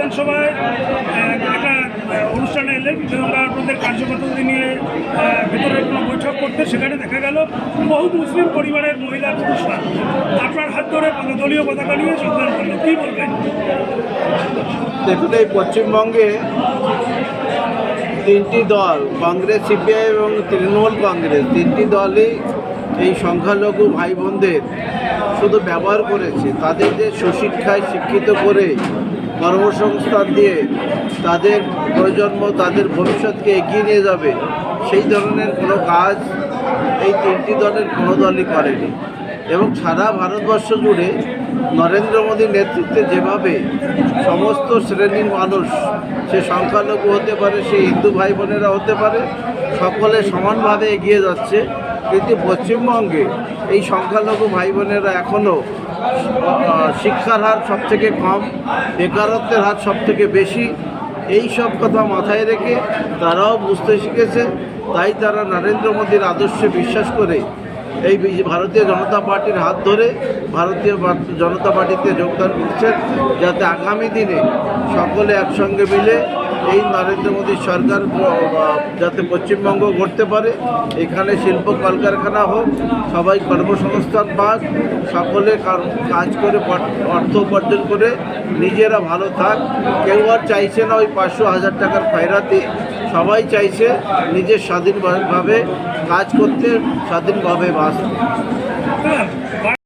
বিধানসভায় একটা অনুষ্ঠানে এলেন। আমরা কার্যকর্তাদের নিয়ে ভেতরে কোনো বৈঠক করতে সেখানে দেখা গেল বহু মুসলিম পরিবারের মহিলা পুরুষরা আপনার হাত ধরে দলীয় পতাকা নিয়ে যোগদান করল কী বলবেন? দেখুন, এই পশ্চিমবঙ্গে তিনটি দল, কংগ্রেস, সিপিআই এবং তৃণমূল কংগ্রেস, তিনটি দলই এই সংখ্যালঘু ভাই বোনদের শুধু ব্যবহার করেছে। তাদের যে সুশিক্ষায় শিক্ষিত করে কর্মসংস্থান দিয়ে তাদের প্রজন্ম, তাদের ভবিষ্যৎকে এগিয়ে নিয়ে যাবে, সেই ধরনের কোনো কাজ এই তিনটি দলের কোনো দলই করেনি। এবং সারা ভারতবর্ষ জুড়ে নরেন্দ্র মোদীর নেতৃত্বে যেভাবে সমস্ত শ্রেণির মানুষ, সে সংখ্যালঘু হতে পারে, সে হিন্দু ভাই বোনেরা হতে পারে, সকলে সমানভাবে এগিয়ে যাচ্ছে। কিন্তু পশ্চিমবঙ্গে এই সংখ্যালঘু ভাই বোনেরা এখনও শিক্ষার হার সবথেকে কম, বেকারত্বের হার সবথেকে বেশি, এই সব কথা মাথায় রেখে তারাও বুঝতে শিখেছে। তাই তারা নরেন্দ্র মোদীর আদর্শে বিশ্বাস করে এই ভারতীয় জনতা পার্টির হাত ধরে ভারতীয় জনতা পার্টিতে যোগদান করছেন যাতে আগামী দিনে সকলে একসঙ্গে মিলে এই নরেন্দ্র মোদীর সরকার যাতে পশ্চিমবঙ্গ গড়তে পারে। এখানে শিল্প কলকারখানা হোক, সবাই কর্মসংস্থান পাক, সকলে কাজ করে অর্থ উপার্জন করে নিজেরা ভালো থাক। কেউ আর চাইছে না ওই পাঁচশো হাজার টাকার খয়রাতি সবাই চাইছে নিজের স্বাধীনভাবে কাজ করতে স্বাধীনভাবে বাস